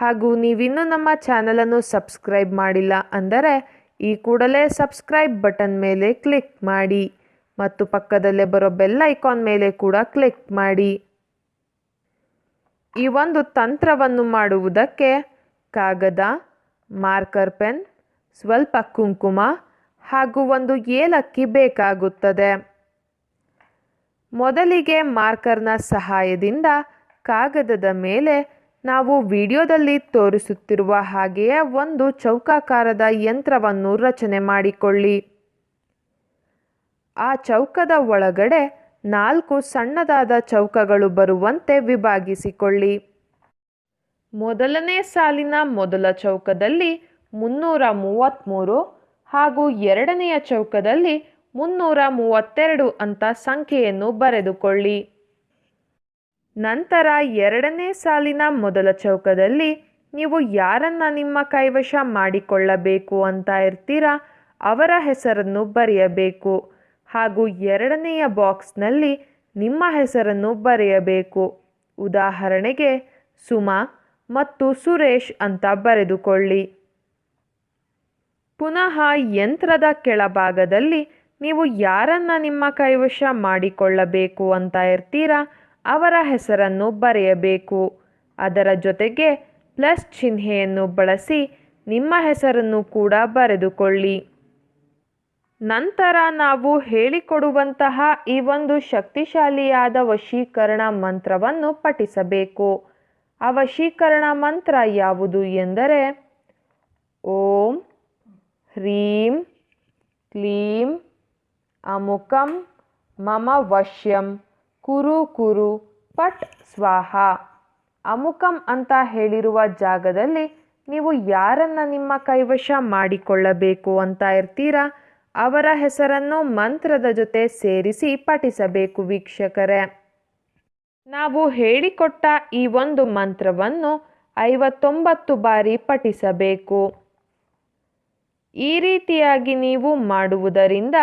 ಹಾಗೂ ನೀವಿನ್ನೂ ನಮ್ಮ ಚಾನಲನ್ನು ಸಬ್ಸ್ಕ್ರೈಬ್ ಮಾಡಿಲ್ಲ ಅಂದರೆ ಈ ಕೂಡಲೇ ಸಬ್ಸ್ಕ್ರೈಬ್ ಬಟನ್ ಮೇಲೆ ಕ್ಲಿಕ್ ಮಾಡಿ ಮತ್ತು ಪಕ್ಕದಲ್ಲೇ ಬರೋ ಬೆಲ್ ಐಕಾನ್ ಮೇಲೆ ಕೂಡ ಕ್ಲಿಕ್ ಮಾಡಿ. ಈ ಒಂದು ತಂತ್ರವನ್ನು ಮಾಡುವುದಕ್ಕೆ ಕಾಗದ, ಮಾರ್ಕರ್ ಪೆನ್, ಸ್ವಲ್ಪ ಕುಂಕುಮ ಹಾಗೂ ಒಂದು ಏಲಕ್ಕಿ ಬೇಕಾಗುತ್ತದೆ. ಮೊದಲಿಗೆ ಮಾರ್ಕರ್ನ ಸಹಾಯದಿಂದ ಕಾಗದದ ಮೇಲೆ ನಾವು ವಿಡಿಯೋದಲ್ಲಿ ತೋರಿಸುತ್ತಿರುವ ಹಾಗೆಯೇ ಒಂದು ಚೌಕಾಕಾರದ ಯಂತ್ರವನ್ನು ರಚನೆ ಮಾಡಿಕೊಳ್ಳಿ. ಆ ಚೌಕದ ಒಳಗಡೆ ನಾಲ್ಕು ಸಣ್ಣದಾದ ಚೌಕಗಳು ಬರುವಂತೆ ವಿಭಾಗಿಸಿಕೊಳ್ಳಿ. ಮೊದಲನೇ ಸಾಲಿನ ಮೊದಲ ಚೌಕದಲ್ಲಿ ಮುನ್ನೂರ ಮೂವತ್ತ್ಮೂರು ಹಾಗೂ ಎರಡನೆಯ ಚೌಕದಲ್ಲಿ ಮುನ್ನೂರ ಮೂವತ್ತೆರಡು ಅಂತ ಸಂಖ್ಯೆಯನ್ನು ಬರೆದುಕೊಳ್ಳಿ. ನಂತರ ಎರಡನೇ ಸಾಲಿನ ಮೊದಲ ಚೌಕದಲ್ಲಿ ನೀವು ಯಾರನ್ನ ನಿಮ್ಮ ಕೈವಶ ಮಾಡಿಕೊಳ್ಳಬೇಕು ಅಂತ ಇರ್ತೀರಾ ಅವರ ಹೆಸರನ್ನು ಬರೆಯಬೇಕು. ಹಾಗೂ ಎರಡನೆಯ ಬಾಕ್ಸ್ನಲ್ಲಿ ನಿಮ್ಮ ಹೆಸರನ್ನು ಬರೆಯಬೇಕು. ಉದಾಹರಣೆಗೆ ಸುಮಾ ಮತ್ತು ಸುರೇಶ್ ಅಂತ ಬರೆದುಕೊಳ್ಳಿ. ಪುನಃ ಯಂತ್ರದ ಕೆಳಭಾಗದಲ್ಲಿ ನೀವು ಯಾರನ್ನ ನಿಮ್ಮ ಕೈವಶ ಮಾಡಿಕೊಳ್ಳಬೇಕು ಅಂತ ಇರ್ತೀರಾ ಅವರ ಹೆಸರನ್ನು ಬರೆಯಬೇಕು. ಅದರ ಜೊತೆಗೆ ಪ್ಲಸ್ ಚಿಹ್ನೆಯನ್ನು ಬಳಸಿ ನಿಮ್ಮ ಹೆಸರನ್ನು ಕೂಡ ಬರೆದುಕೊಳ್ಳಿ. ನಂತರ ನಾವು ಹೇಳಿಕೊಡುವಂತಹ ಈ ಒಂದು ಶಕ್ತಿಶಾಲಿಯಾದ ವಶೀಕರಣ ಮಂತ್ರವನ್ನು ಪಠಿಸಬೇಕು. ಆ ವಶೀಕರಣ ಮಂತ್ರ ಯಾವುದು ಎಂದರೆ, ಓಂ ಹ್ರೀಂ ಕ್ಲೀಂ ಅಮುಕಂ ಮಮ ವಶ್ಯಂ. ಕುರು ಕುರು ಪಟ್ ಸ್ವಾಹ. ಅಮುಕಂ ಅಂತ ಹೇಳಿರುವ ಜಾಗದಲ್ಲಿ ನೀವು ಯಾರನ್ನ ನಿಮ್ಮ ಕೈವಶ ಮಾಡಿಕೊಳ್ಳಬೇಕು ಅಂತ ಇರ್ತೀರಾ? ಅವರ ಹೆಸರನ್ನು ಮಂತ್ರದ ಜೊತೆ ಸೇರಿಸಿ ಪಠಿಸಬೇಕು ವೀಕ್ಷಕರೇ. ನಾವು ಹೇಳಿಕೊಟ್ಟ ಈ ಒಂದು ಮಂತ್ರವನ್ನು ಐವತ್ತೊಂಬತ್ತು ಬಾರಿ ಪಠಿಸಬೇಕು. ಈ ರೀತಿಯಾಗಿ ನೀವು ಮಾಡುವುದರಿಂದ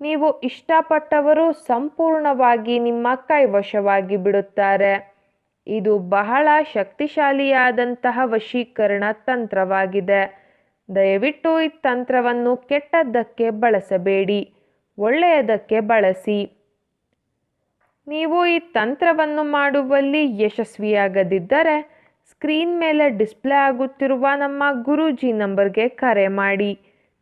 ನೀವು ಇಷ್ಟಪಟ್ಟವರು ಸಂಪೂರ್ಣವಾಗಿ ನಿಮ್ಮ ಕೈವಶವಾಗಿ ಬಿಡುತ್ತಾರೆ. ಇದು ಬಹಳ ಶಕ್ತಿಶಾಲಿಯಾದಂತಹ ವಶೀಕರಣ ತಂತ್ರವಾಗಿದೆ. ದಯವಿಟ್ಟು ಈ ತಂತ್ರವನ್ನು ಕೆಟ್ಟದ್ದಕ್ಕೆ ಬಳಸಬೇಡಿ, ಒಳ್ಳೆಯದಕ್ಕೆ ಬಳಸಿ. ನೀವು ಈ ತಂತ್ರವನ್ನು ಮಾಡುವಲ್ಲಿ ಯಶಸ್ವಿಯಾಗದಿದ್ದರೆ ಸ್ಕ್ರೀನ್ ಮೇಲೆ ಡಿಸ್ಪ್ಲೇ ಆಗುತ್ತಿರುವ ನಮ್ಮ ಗುರೂಜಿ ನಂಬರ್ಗೆ ಕರೆ ಮಾಡಿ.